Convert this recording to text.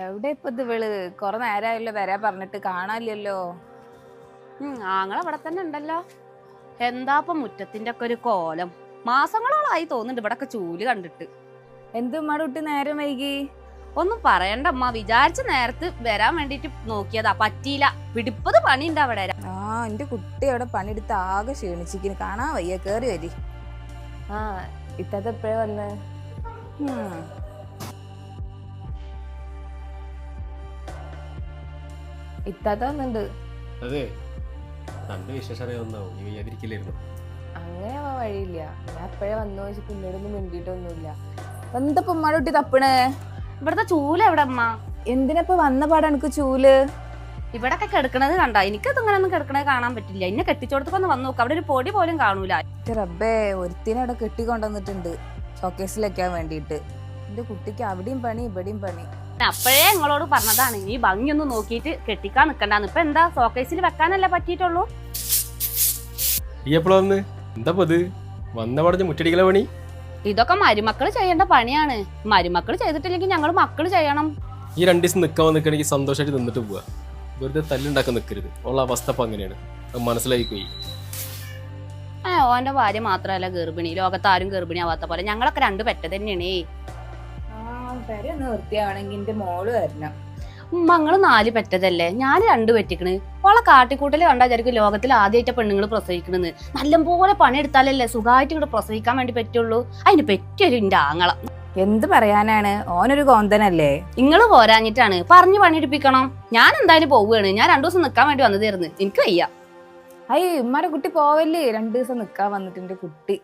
എവിടെ ഇപ്പൊ ഇത് ഇവൾ? കൊറേ നേരമായല്ലോ വരാ പറഞ്ഞിട്ട്. കാണാനില്ലല്ലോ. ആങ്ങളെ അവിടെ ഇവിടെ തന്നെ ഉണ്ടല്ലോ. എന്താ ഇപ്പൊ മുറ്റത്തിന്റെ ഒക്കെ ഒരു കോലം. മാസങ്ങളോളായി തോന്നുന്നുണ്ട് ഇവിടെ ഒക്കെ ചൂൽ കണ്ടിട്ട്. എന്ത് ഉമ്മാടെ നേരം വൈകി? ഒന്നും പറയണ്ട അമ്മ വിചാരിച്ച നേരത്ത് വരാൻ വേണ്ടിട്ട് നോക്കിയതാ. പറ്റിയില്ല. പിടിപ്പത് പണിയുണ്ട് അവിടെ. ആ എന്റെ കുട്ടി അവിടെ പണിയെടുത്ത് ആകെ ക്ഷീണിച്ചിരിക്കുന്നു. കാണാ വയ്യ. കേറി വരി. ആ. ഇത്തത്തെ എപ്പോഴാ വന്ന് ഇത്താത്ത വന്നിണ്ട് അതെ. തന്റെ വിശേഷം അറിയാവുന്നാവും നീ വയ്യാതിരിക്കില്ലായിരുന്നു. അങ്ങനെ ആവാൻ വഴിയില്ല. ഞാൻ എപ്പോഴേ വന്നു വെച്ച് പിന്നീടൊന്നും മിണ്ടിയിട്ടൊന്നുമില്ല. എന്തപ്പോ ഉമ്മാടെ കുട്ടി തപ്പണേ? ഇവിടുത്തെ ചൂല എവിടെ അമ്മ എന്തിനപ്പൊ വന്ന പാടാ എനിക്ക് ചൂൽ? ഇവിടെ ഒക്കെ കിടക്കണത് കണ്ട? എനിക്കത് ഇങ്ങനെ ഒന്നും കിടക്കണത് കാണാൻ പറ്റില്ല. എന്നെ കെട്ടിച്ചോടത്തൊക്കെ വന്നു നോക്ക്. അവിടെ ഒരു പൊടി പോലും കാണൂല. എന്റെ റബ്ബേ ഒരുത്തിനെ അവിടെ കെട്ടിക്കൊണ്ടുവന്നിട്ടുണ്ട്. ഷോക്കേസിൽ വെക്കാൻ വേണ്ടിയിട്ട്. എന്റെ കുട്ടിക്ക് അവിടെയും പണി ഇവിടെയും പണി. അപ്പോഴേ നിങ്ങളോട് പറഞ്ഞതാണ് ഈ ഭംഗിയൊന്നും നോക്കിയിട്ട് കെട്ടിക്കാൻ നിക്കണ്ടാന്ന്. ഇപ്പൊ എന്താ സോക്കേസിൽ വെക്കാനല്ലേ പറ്റിയിട്ടുള്ളൂ? ഈ എപ്പോഴാ വന്ന്? എന്താ ഇത്? വന്ന പടഞ്ഞ മുറ്റടിക്കല പണി? ഇതൊക്കെ മരുമക്കൾ ചെയ്യേണ്ട പണിയാണ്. മരുമക്കൾ ചെയ്തിട്ടില്ലെങ്കിൽ ഞങ്ങൾ മക്കൾ ചെയ്യണം. ഈ രണ്ടു ദിവസം നിക്കാൻ നിൽക്കണമെങ്കിൽ സന്തോഷമായിട്ട് നിന്നിട്ട് പോവാ. വെറുതെ തല്ലുണ്ടാക്കാൻ നിൽക്കരുത് ഉള്ള അവസ്ഥ അപ്പൊ അങ്ങനെയാണ്. മനസ്സിലായി പോയി ഏ ഓന്റെ ഭാര്യ മാത്രമല്ല ഗർഭിണി. ലോകത്ത് ആരും ഗർഭിണി ആവാത്ത പോലെ ഞങ്ങളൊക്കെ രണ്ട് പെറ്റ തന്നെയാണേ ആ പെര ഒന്ന് നിർത്തിയാണെങ്കിൽ എന്റെ മോൾ വരണം. മങ്ങൾ നാല് പെറ്റതല്ലേ? ഞാൻ രണ്ട് പറ്റിക്കണ്. ഓളെ കാട്ടിക്കൂട്ടൽ കണ്ടാ വിചാരിക്കും ലോകത്തിൽ ആദ്യമായിട്ട് പെണ്ണുങ്ങൾ പ്രസവിക്കണെന്ന് നല്ലപോലെ പണിയെടുത്താലല്ലേ സുഖമായിട്ട് ഇവിടെ പ്രസവിക്കാൻ വേണ്ടി പറ്റുള്ളൂ. അതിന് പറ്റിയൊരു ഇന്റെ ആങ്ങള. എന്ത് പറയാനാണ്? ഓനൊരു കോന്തനല്ലേ? നിങ്ങൾ പോരാഞ്ഞിട്ടാണ്. പറഞ്ഞു പണിയെടുപ്പിക്കണം. ഞാൻ എന്തായാലും പോവുകയാണ് ഞാൻ രണ്ടു ദിവസം നിൽക്കാൻ വേണ്ടി വന്നതായിരുന്നു എനിക്ക് വയ്യ. അയ്യ ഉമ്മാരെ കുട്ടി പോവല്ലേ? രണ്ടു ദിവസം നിക്കാൻ വന്നിട്ട് കുട്ടി.